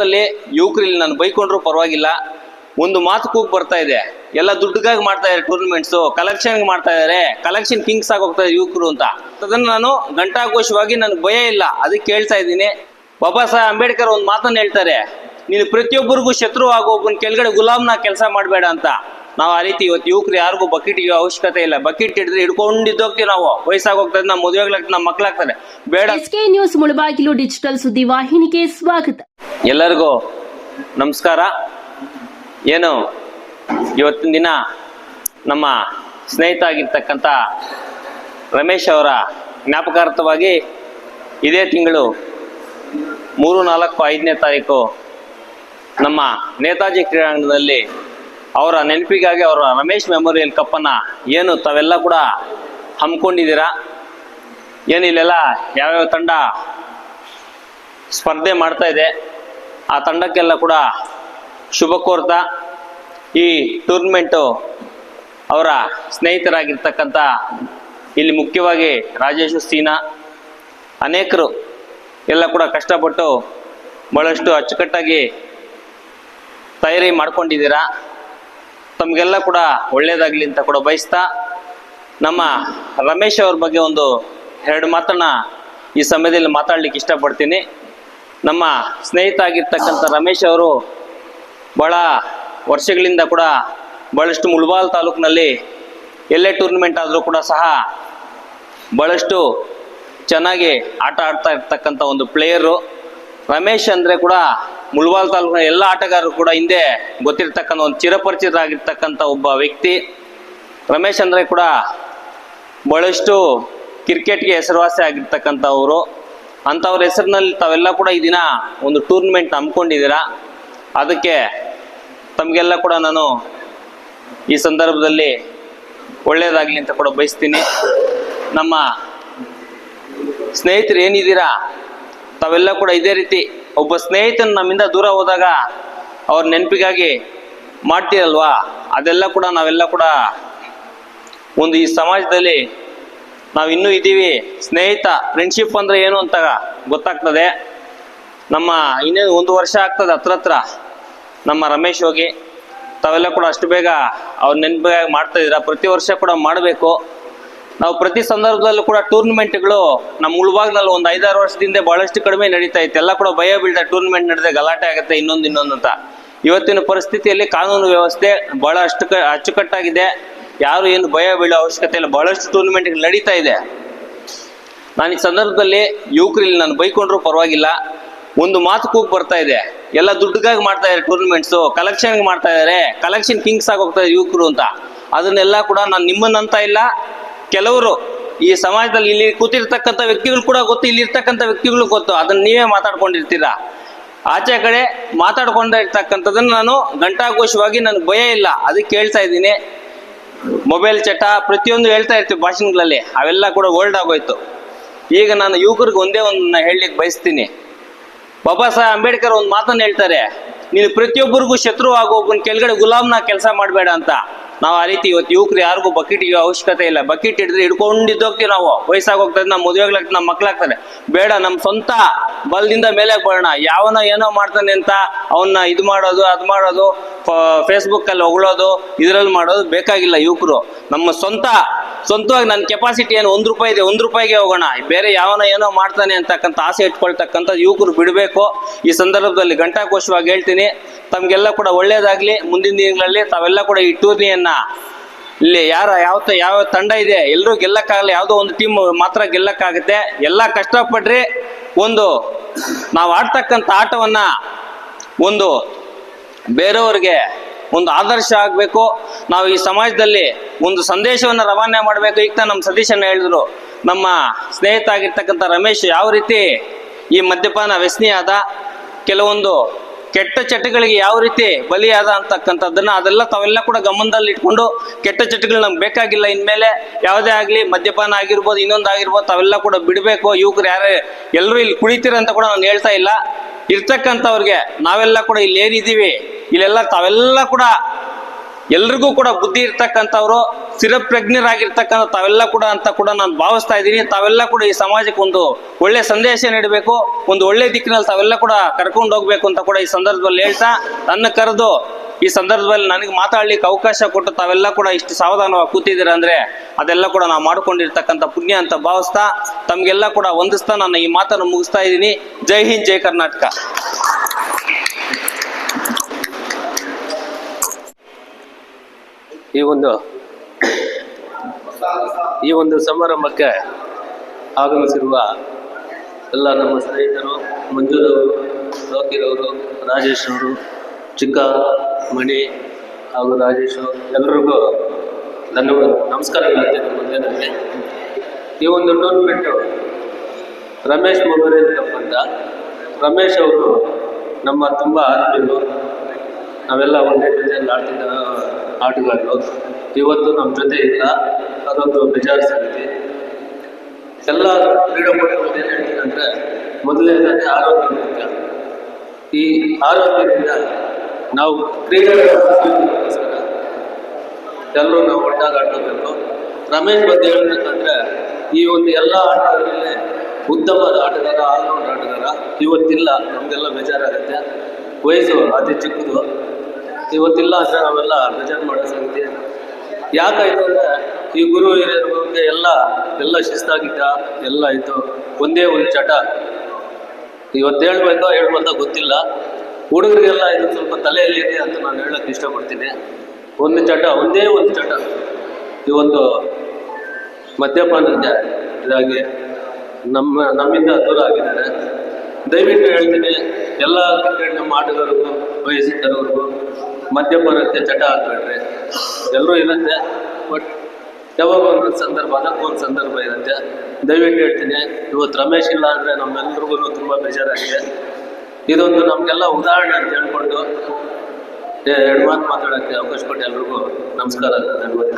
ಸಂದರ್ಭದಲ್ಲಿ ಯುವಕರು ಇಲ್ಲಿ ನಾನು ಬೈಕೊಂಡ್ರು ಪರವಾಗಿಲ್ಲ. ಒಂದು ಮಾತು ಕೂಗ್ ಬರ್ತಾ ಇದೆ. ಎಲ್ಲ ದುಡ್ಡುಗಾಗಿ ಮಾಡ್ತಾ ಇದ್ದಾರೆ ಟೂರ್ನಮೆಂಟ್ಸ್ ಕಲೆಕ್ಷನ್ ಮಾಡ್ತಾ ಇದ್ದಾರೆ ಕಲೆಕ್ಷನ್ ಕಿಂಗ್ಸ್ ಆಗಿ ಹೋಗ್ತಾ ಯುವಕರು ಅಂತ. ಅದನ್ನು ನಾನು ಘಂಟಾಘೋಷವಾಗಿ ನನಗೆ ಭಯ ಇಲ್ಲ. ಅದಕ್ಕೆ ಕೇಳ್ತಾ ಇದ್ದೀನಿ. ಬಾಬಾ ಸಾಹೇಬ್ ಅಂಬೇಡ್ಕರ್ ಒಂದು ಮಾತನ್ನು ಹೇಳ್ತಾರೆ. ನೀನು ಪ್ರತಿಯೊಬ್ಬರಿಗೂ ಶತ್ರು ಆಗೋ ಒಬ್ಬನ ಕೆಳಗಡೆ ಗುಲಾಮ್ನ ಕೆಲಸ ಮಾಡಬೇಡ ಅಂತ. ನಾವು ಆ ರೀತಿ ಇವತ್ತು ಯುವಕರು ಯಾರಿಗೂ ಬಕೆಟ್ ಅವಶ್ಯಕತೆ ಇಲ್ಲ. ಬಕೆಟ್ ಹಿಡಿದ್ರೆ ಹಿಡ್ಕೊಂಡಿದ್ದೋಗ್ತೀವಿ ನಾವು. ವಯಸ್ಸಾಗೋಗ್ತದೆ ನಮ್ಮ ಮದುವೆಗಳಾಗ್ತದೆ ನಮ್ಮ ಮಕ್ಕಳಾಗ್ತಾರೆ ಬೇಡ. ಎಸ್ಕೆ ನ್ಯೂಸ್ ಮುಳಬಾಗಿಲು ಡಿಜಿಟಲ್ ಸುದ್ದಿ ವಾಹಿನಿಗೆ ಸ್ವಾಗತ. ಎಲ್ಲರಿಗೂ ನಮಸ್ಕಾರ. ಏನು, ಇವತ್ತಿನ ದಿನ ನಮ್ಮ ಸ್ನೇಹಿತ ಆಗಿರ್ತಕ್ಕಂಥ ರಮೇಶ್ ಅವರ ಜ್ಞಾಪಕಾರ್ಥವಾಗಿ ಇದೇ ತಿಂಗಳು ಮೂರು, ನಾಲ್ಕು, ಐದನೇ ತಾರೀಕು ನಮ್ಮ ನೇತಾಜಿ ಕ್ರೀಡಾಂಗಣದಲ್ಲಿ ಅವರ ನೆನಪಿಗಾಗಿ ಅವರ ರಮೇಶ್ ಮೆಮೋರಿಯಲ್ ಕಪ್ಪನ್ನು ಏನು ತಾವೆಲ್ಲ ಕೂಡ ಹಮ್ಮಿಕೊಂಡಿದ್ದೀರಾ? ಏನು ಇಲ್ಲೆಲ್ಲ ಯಾವ್ಯಾವ ತಂಡ ಸ್ಪರ್ಧೆ ಮಾಡ್ತಾ ಇದೆ? ಆ ತಂಡಕ್ಕೆಲ್ಲ ಕೂಡ ಶುಭ ಕೋರ್ತಾ. ಈ ಟೂರ್ನಮೆಂಟು ಅವರ ಸ್ನೇಹಿತರಾಗಿರ್ತಕ್ಕಂಥ ಇಲ್ಲಿ ಮುಖ್ಯವಾಗಿ ರಾಜೇಶ್ ಸೀನಾ, ಅನೇಕರು ಎಲ್ಲ ಕೂಡ ಕಷ್ಟಪಟ್ಟು ಭಾಳಷ್ಟು ಅಚ್ಚುಕಟ್ಟಾಗಿ ತಯಾರಿ ಮಾಡ್ಕೊಂಡಿದ್ದೀರಾ. ತಮಗೆಲ್ಲ ಕೂಡ ಒಳ್ಳೆಯದಾಗಲಿ ಅಂತ ಕೂಡ ಬಯಸ್ತಾ, ನಮ್ಮ ರಮೇಶ್ ಅವ್ರ ಬಗ್ಗೆ ಒಂದು ಎರಡು ಮಾತನ್ನ ಈ ಸಮಯದಲ್ಲಿ ಮಾತಾಡ್ಲಿಕ್ಕೆ ಇಷ್ಟಪಡ್ತೀನಿ. ನಮ್ಮ ಸ್ನೇಹಿತ ಆಗಿರ್ತಕ್ಕಂಥ ರಮೇಶ್ ಅವರು ಬಹಳ ವರ್ಷಗಳಿಂದ ಕೂಡ ಬಹಳಷ್ಟು ಮುಳ್ಬಾಲ್ ತಾಲೂಕಿನಲ್ಲಿ ಎಲ್ಲೇ ಟೂರ್ನಮೆಂಟ್ ಆದರೂ ಕೂಡ ಸಹ ಬಹಳಷ್ಟು ಚೆನ್ನಾಗಿ ಆಟ ಆಡ್ತಾ ಇರ್ತಕ್ಕಂಥ ಒಂದು ಪ್ಲೇಯರು ರಮೇಶ್ ಅಂದರೆ ಕೂಡ ಮುಳ್ಬಾಲ್ ತಾಲೂಕಿನ ಎಲ್ಲ ಆಟಗಾರರು ಕೂಡ ಹಿಂದೆ ಗೊತ್ತಿರ್ತಕ್ಕಂಥ ಒಂದು ಚಿರಪರಿಚಿತರಾಗಿರ್ತಕ್ಕಂಥ ಒಬ್ಬ ವ್ಯಕ್ತಿ. ರಮೇಶ್ ಅಂದರೆ ಕೂಡ ಬಹಳಷ್ಟು ಕ್ರಿಕೆಟ್ಗೆ ಹೆಸರುವಾಸಿ ಆಗಿರ್ತಕ್ಕಂಥವರು ಅಂಥವ್ರ ಹೆಸರಿನಲ್ಲಿ ತಾವೆಲ್ಲ ಕೂಡ ಈ ದಿನ ಒಂದು ಟೂರ್ನಮೆಂಟ್ ಹಮ್ಮಿಕೊಂಡಿದ್ದೀರಾ? ಅದಕ್ಕೆ ತಮಗೆಲ್ಲ ಕೂಡ ನಾನು ಈ ಸಂದರ್ಭದಲ್ಲಿ ಒಳ್ಳೆಯದಾಗಲಿ ಅಂತ ಕೂಡ ಬಯಸ್ತೀನಿ. ನಮ್ಮ ಸ್ನೇಹಿತರು ಏನಿದ್ದೀರಾ? ತಾವೆಲ್ಲ ಕೂಡ ಇದೇ ರೀತಿ ಒಬ್ಬ ಸ್ನೇಹಿತನ ನಮ್ಮಿಂದ ದೂರ ಹೋದಾಗ ಅವ್ರ ನೆನಪಿಗಾಗಿ ಮಾಡ್ತೀರಲ್ವಾ? ಅದೆಲ್ಲ ಕೂಡ ನಾವೆಲ್ಲ ಕೂಡ ಒಂದು ಈ ಸಮಾಜದಲ್ಲಿ ನಾವು ಇನ್ನೂ ಇದ್ದೀವಿ. ಸ್ನೇಹಿತ ಫ್ರೆಂಡ್ಶಿಪ್ ಅಂದ್ರೆ ಏನು ಅಂತ ಗೊತ್ತಾಗ್ತದೆ. ನಮ್ಮ ಇನ್ನೇನು ಒಂದು ವರ್ಷ ಆಗ್ತದೆ ಹತ್ರ ಹತ್ರ. ನಮ್ಮ ರಮೇಶ್ ಹೋಗಿ, ತಾವೆಲ್ಲ ಕೂಡ ಅಷ್ಟು ಬೇಗ ಅವ್ರ ನೆನಪು ಮಾಡ್ತಾ ಇದ್ದೀರಾ? ಪ್ರತಿ ವರ್ಷ ಕೂಡ ಮಾಡಬೇಕು. ನಾವು ಪ್ರತಿ ಸಂದರ್ಭದಲ್ಲೂ ಕೂಡ ಟೂರ್ನಮೆಂಟ್ಗಳು ನಮ್ಮ ಉಳ್ಭಾಗದಲ್ಲಿ ಒಂದು ಐದಾರು ವರ್ಷದಿಂದ ಬಹಳಷ್ಟು ಕಡಿಮೆ ನಡೀತಾ ಇತ್ತು. ಎಲ್ಲ ಕೂಡ ಭಯ ಬೀಳ್ತಾ ಟೂರ್ನಮೆಂಟ್ ನಡೆದೇ ಗಲಾಟೆ ಆಗುತ್ತೆ, ಇನ್ನೊಂದು ಇನ್ನೊಂದು ಅಂತ. ಇವತ್ತಿನ ಪರಿಸ್ಥಿತಿಯಲ್ಲಿ ಕಾನೂನು ವ್ಯವಸ್ಥೆ ಬಹಳ ಅಷ್ಟು ಅಚ್ಚುಕಟ್ಟಾಗಿದೆ. ಯಾರು ಏನು ಭಯ ಬೀಳೋ ಅವಶ್ಯಕತೆ ಇಲ್ಲ. ಬಹಳಷ್ಟು ಟೂರ್ನಮೆಂಟ್ಗಳು ನಡೀತಾ ಇದೆ. ನಾನು ಈ ಸಂದರ್ಭದಲ್ಲಿ ಯುವಕರು ಇಲ್ಲಿ ನಾನು ಬೈಕೊಂಡ್ರು ಪರವಾಗಿಲ್ಲ. ಒಂದು ಮಾತು ಕೂಗ್ ಬರ್ತಾ ಇದೆ. ಎಲ್ಲ ದುಡ್ಡುಗಾಗಿ ಮಾಡ್ತಾ ಇದ್ದಾರೆ ಟೂರ್ನಮೆಂಟ್ಸ್ ಕಲೆಕ್ಷನ್ ಮಾಡ್ತಾ ಇದಾರೆ ಕಲೆಕ್ಷನ್ ಕಿಂಗ್ಸ್ ಆಗಿ ಹೋಗ್ತಾ ಇದ್ದಾರೆ ಯುವಕರು ಅಂತ. ಅದನ್ನೆಲ್ಲ ಕೂಡ ನಾನು ನಿಮ್ಮನ್ನಂತ ಇಲ್ಲ. ಕೆಲವರು ಈ ಸಮಾಜದಲ್ಲಿ ಇಲ್ಲಿ ಕೂತಿರ್ತಕ್ಕಂಥ ವ್ಯಕ್ತಿಗಳು ಕೂಡ ಗೊತ್ತು. ಇಲ್ಲಿ ಇರ್ತಕ್ಕಂಥ ವ್ಯಕ್ತಿಗಳು ಗೊತ್ತು. ಅದನ್ನ ನೀವೇ ಮಾತಾಡ್ಕೊಂಡಿರ್ತೀರಾ. ಆಚೆ ಕಡೆ ಮಾತಾಡ್ಕೊಂಡಿರ್ತಕ್ಕಂಥದ್ದನ್ನು ನಾನು ಘಂಟಾಘೋಷವಾಗಿ ನನಗೆ ಭಯ ಇಲ್ಲ. ಅದಕ್ಕೆ ಹೇಳ್ತಾ ಇದ್ದೀನಿ. ಮೊಬೈಲ್ ಚಟ, ಪ್ರತಿಯೊಂದು ಹೇಳ್ತಾ ಇರ್ತೀವಿ ಭಾಷಣಗಳಲ್ಲಿ, ಅವೆಲ್ಲ ಕೂಡ ಓಲ್ಡ್ ಆಗೋಯ್ತು. ಈಗ ನಾನು ಯುವಕರಿಗೆ ಒಂದೇ ಒಂದು ಹೇಳಲಿಕ್ಕೆ ಬಯಸ್ತೀನಿ. ಬಾಬಾ ಸಾಹೇಬ್ ಅಂಬೇಡ್ಕರ್ ಒಂದು ಮಾತನ್ನು ಹೇಳ್ತಾರೆ, ನೀನು ಪ್ರತಿಯೊಬ್ಬರಿಗೂ ಶತ್ರು ಆಗೋ ಒಬ್ಬನ ಕೆಳಗಡೆ ಗುಲಾಮ್ನ ಕೆಲಸ ಮಾಡಬೇಡ ಅಂತ. ನಾವು ಆ ರೀತಿ ಇವತ್ತು ಯುವಕರು ಯಾರಿಗೂ ಬಕೆಟ್ ಅವಶ್ಯಕತೆ ಇಲ್ಲ. ಬಕೆಟ್ ಹಿಡಿದ್ರೆ ಹಿಡ್ಕೊಂಡಿದ್ದೋಗ್ತೀವಿ ನಾವು ವಯಸ್ಸಾಗೋಗ್ತದೆ ನಮ್ಮ ಮದುವೆಗಳಾಗ್ತದೆ ನಮ್ಮ ಮಕ್ಕಳಾಗ್ತದೆ ಬೇಡ ನಮ್ಮ ಸ್ವಂತ ಬಲದಿಂದ ಮೇಲೆ ಬರೋಣ. ಯಾವನೋ ಏನೋ ಮಾಡ್ತಾನೆ ಅಂತ ಅವನ್ನ ಇದು ಮಾಡೋದು, ಅದು ಮಾಡೋದು ಫೇಸ್ಬುಕ್ ಅಲ್ಲಿ ಹೊಗಳೋದು, ಇದರಲ್ಲಿ ಮಾಡೋದು ಬೇಕಾಗಿಲ್ಲ ಯುವಕರು. ನಮ್ಮ ಸ್ವಂತ ಸ್ವಂತವಾಗಿ ನನ್ನ ಕೆಪಾಸಿಟಿ ಏನು? ಒಂದು ರೂಪಾಯಿ ಇದೆ, ಒಂದು ರೂಪಾಯಿಗೆ ಹೋಗೋಣ. ಬೇರೆ ಯಾವನ ಏನೋ ಮಾಡ್ತಾನೆ ಅಂತಕ್ಕಂಥ ಆಸೆ ಇಟ್ಕೊಳ್ತಕ್ಕಂಥ ಯುವಕರು ಬಿಡಬೇಕು. ಈ ಸಂದರ್ಭದಲ್ಲಿ ಘಂಟಾಘೋಷವಾಗಿ ಹೇಳ್ತೀನಿ, ತಮಗೆಲ್ಲ ಕೂಡ ಒಳ್ಳೇದಾಗಲಿ. ಮುಂದಿನ ದಿನಗಳಲ್ಲಿ ತಾವೆಲ್ಲ ಕೂಡ ಈ ಟೂರ್ನಿಯನ್ನ ಇಲ್ಲಿ ಯಾರ, ಯಾವ ಯಾವ ತಂಡ ಇದೆ ಎಲ್ಲರೂ ಗೆಲ್ಲಕ್ಕಾಗಲ್ಲ ಯಾವುದೋ ಒಂದು ಟೀಮ್ ಮಾತ್ರ ಗೆಲ್ಲಕ್ಕಾಗುತ್ತೆ. ಎಲ್ಲ ಕಷ್ಟಪಡ್ರಿ ಒಂದು ನಾವು ಆಡ್ತಕ್ಕಂಥ ಆಟವನ್ನ ಒಂದು ಬೇರೆಯವ್ರಿಗೆ ಒಂದು ಆದರ್ಶ ಆಗಬೇಕು. ನಾವು ಈ ಸಮಾಜದಲ್ಲಿ ಒಂದು ಸಂದೇಶವನ್ನು ರವಾನೆ ಮಾಡಬೇಕು. ಈಗ ನಮ್ಮ ಸತೀಶನ್ನ ಹೇಳಿದ್ರು, ನಮ್ಮ ಸ್ನೇಹಿತ ಆಗಿರ್ತಕ್ಕಂಥ ರಮೇಶ್ ಯಾವ ರೀತಿ ಈ ಮದ್ಯಪಾನ ಆದ ಕೆಲವೊಂದು ಕೆಟ್ಟ ಚಟಗಳಿಗೆ ಯಾವ ರೀತಿ ಬಲಿಯಾದ ಅಂತಕ್ಕಂಥದ್ದನ್ನ ಅದೆಲ್ಲ ತಾವೆಲ್ಲ ಕೂಡ ಗಮನದಲ್ಲಿ ಇಟ್ಕೊಂಡು ಕೆಟ್ಟ ಚಟಗಳು ನಮ್ಗೆ ಬೇಕಾಗಿಲ್ಲ. ಇನ್ಮೇಲೆ ಯಾವುದೇ ಆಗಲಿ ಮದ್ಯಪಾನ ಆಗಿರ್ಬೋದು, ಇನ್ನೊಂದು ಆಗಿರ್ಬೋದು, ತಾವೆಲ್ಲ ಕೂಡ ಬಿಡಬೇಕು. ಯುವಕರು ಯಾರೇ ಎಲ್ಲರೂ ಇಲ್ಲಿ ಕುಳಿತೀರ ಅಂತ ಕೂಡ ನಾನು ಹೇಳ್ತಾ ಇಲ್ಲ. ಇರ್ತಕ್ಕಂಥವ್ರಿಗೆ ನಾವೆಲ್ಲ ಕೂಡ ಇಲ್ಲಿ ಏನಿದ್ದೀವಿ ಇಲ್ಲೆಲ್ಲ ತಾವೆಲ್ಲ ಕೂಡ ಎಲ್ರಿಗೂ ಕೂಡ ಬುದ್ಧಿ ಇರ್ತಕ್ಕಂಥವ್ರು, ಸ್ಥಿರಪ್ರಜ್ಞರಾಗಿರ್ತಕ್ಕಂಥ ತಾವೆಲ್ಲ ಕೂಡ ಅಂತ ಕೂಡ ನಾನು ಭಾವಿಸ್ತಾ ಇದ್ದೀನಿ. ತಾವೆಲ್ಲ ಕೂಡ ಈ ಸಮಾಜಕ್ಕೆ ಒಂದು ಒಳ್ಳೆ ಸಂದೇಶ ನೀಡಬೇಕು, ಒಂದು ಒಳ್ಳೆ ದಿಕ್ಕಿನಲ್ಲಿ ತಾವೆಲ್ಲ ಕೂಡ ಕರ್ಕೊಂಡು ಹೋಗ್ಬೇಕು ಅಂತ ಕೂಡ ಈ ಸಂದರ್ಭದಲ್ಲಿ ಹೇಳ್ತಾ, ನನ್ನ ಕರೆದು ಈ ಸಂದರ್ಭದಲ್ಲಿ ನನಗೆ ಮಾತಾಡ್ಲಿಕ್ಕೆ ಅವಕಾಶ ಕೊಟ್ಟು ತಾವೆಲ್ಲ ಕೂಡ ಇಷ್ಟು ಸಾವಧಾನವಾಗಿ ಕೂತಿದ್ದೀರ ಅಂದ್ರೆ ಅದೆಲ್ಲ ಕೂಡ ನಾವು ಮಾಡ್ಕೊಂಡಿರ್ತಕ್ಕಂಥ ಪುಣ್ಯ ಅಂತ ಭಾವಿಸ್ತಾ, ತಮ್ಗೆಲ್ಲ ಕೂಡ ವಂದಿಸ್ತಾ ನಾನು ಈ ಮಾತನ್ನು ಮುಗಿಸ್ತಾ ಇದ್ದೀನಿ. ಜೈ ಹಿಂದ್, ಜೈ ಕರ್ನಾಟಕ. ಈ ಒಂದು ಈ ಒಂದು ಸಮಾರಂಭಕ್ಕೆ ಆಗಮಿಸಿರುವ ಎಲ್ಲ ನಮ್ಮ ಸ್ನೇಹಿತರು ಮಂಜುರವರು ಲೋಕಿರವರು ರಾಜೇಶ್ ಅವರು, ಚಿಕ್ಕ, ಮಣಿ ಹಾಗೂ ರಾಜೇಶ್ ಎಲ್ಲರಿಗೂ ಧನ್ಯವಾದ ನಮಸ್ಕಾರಗಳು ಮುಂದೆ ಈ ಒಂದು ಟೂರ್ನಮೆಂಟು ರಮೇಶ್ ಮೊಬೈಲ್ ಅಂತ. ರಮೇಶ್ ಅವರು ನಮ್ಮ ತುಂಬ ಆತ್ಮೀಯರು. ನಾವೆಲ್ಲ ಒಂದೇ ಜೊತೆಯಲ್ಲಿ ಆಡ್ತಿದ್ದ ಆಟಗಾರರು. ಇವತ್ತು ನಮ್ಮ ಜೊತೆ ಇಲ್ಲ ಅದೊಂದು ಬೇಜಾರು ಸಂಗತಿ. ಎಲ್ಲ ಕ್ರೀಡಾಪಟುಗಳು ಏನು ಹೇಳ್ತೀನಿ ಅಂದರೆ ಮೊದಲನೇದಾಗಿ ಆರೋಗ್ಯ ಮುಖ್ಯ. ಈ ಆರೋಗ್ಯದಿಂದ ನಾವು ಕ್ರೀಡೆಗೋಸ್ಕರ ಎಲ್ಲರೂ ನಾವು ಒಟ್ಟಾಗಿ ಆಡ್ಕೋಬೇಕು. ರಮೇಶ್ ಬಗ್ಗೆ ಹೇಳ್ಬೇಕಂದ್ರೆ ಈ ಒಂದು ಎಲ್ಲ ಆಟಗಳಲ್ಲಿ ಉತ್ತಮವಾದ ಆಟಗಾರ ಆಲ್ರೌಂಡ್ ಆಟಗಾರ ಇವತ್ತಿಲ್ಲ. ನಮಗೆಲ್ಲ ಬೇಜಾರಾಗುತ್ತೆ. ವಯಸ್ಸು ಅತಿ ಚಿಕ್ಕದು. ಇವತ್ತಿಲ್ಲ ಅಂದರೆ ನಾವೆಲ್ಲ ಬೇಜಾರು ಮಾಡೋ ಸಂಗತಿ ಯಾಕಾಯ್ತು ಅಂದರೆ ಈ ಗುರು ಹಿರಿಯರಿಗೆ ಎಲ್ಲ ಎಲ್ಲ ಶಿಸ್ತಾಗಿದ್ದ, ಎಲ್ಲ ಇತ್ತು ಒಂದೇ ಒಂದು ಚಟ ಇವತ್ತು ಹೇಳ್ಬೇಕೋ ಹೇಳ್ಬಂತ ಗೊತ್ತಿಲ್ಲ. ಹುಡುಗರಿಗೆಲ್ಲ ಇದು ಸ್ವಲ್ಪ ತಲೆಯಲ್ಲಿದೆ ಅಂತ ನಾನು ಹೇಳಕ್ ಇಷ್ಟಪಡ್ತೀನಿ. ಒಂದು ಚಟ ಒಂದೇ ಒಂದು ಚಟ ಈ ಒಂದು ಮದ್ಯಪಾನದ ಇದಾಗಿ ನಮ್ಮ, ನಮ್ಮಿಂದ ದೂರ ಆಗಿದ್ದಾರೆ. ದಯವಿಟ್ಟು ಹೇಳ್ತೀನಿ, ಎಲ್ಲ ಕ್ರಿಕೆಟ್ ನಮ್ಮ ಆಟಗಾರರಿಗೂ ವಯಸ್ಸಿದ್ದವ್ರಿಗೂ ಮದ್ಯಪಾನಕ್ಕೆ ಚಟ ಹಾಕ್ಬೇಡ್ರಿ ಎಲ್ಲರೂ ಇರುತ್ತೆ. ಬಟ್ ಯಾವಾಗ ಒಂದು ಸಂದರ್ಭ ಅದಕ್ಕೂ ಒಂದು ಸಂದರ್ಭ ಇರುತ್ತೆ. ದಯವಿಟ್ಟು ಹೇಳ್ತೀನಿ, ಇವತ್ತು ರಮೇಶ್ ಇಲ್ಲ ಅಂದರೆ ನಮ್ಮೆಲ್ರಿಗೂ ತುಂಬ ಬೇಜಾರಾಗಿದೆ. ಇದೊಂದು ನಮಗೆಲ್ಲ ಉದಾಹರಣೆ ಅಂತ ಹೇಳ್ಕೊಂಡು ಎರಡು ಮಾತು ಮಾತಾಡೋಕ್ಕೆ ಅವಕಾಶ ಕೊಟ್ಟು ಎಲ್ರಿಗೂ ನಮಸ್ಕಾರ ಧನ್ಯವಾದ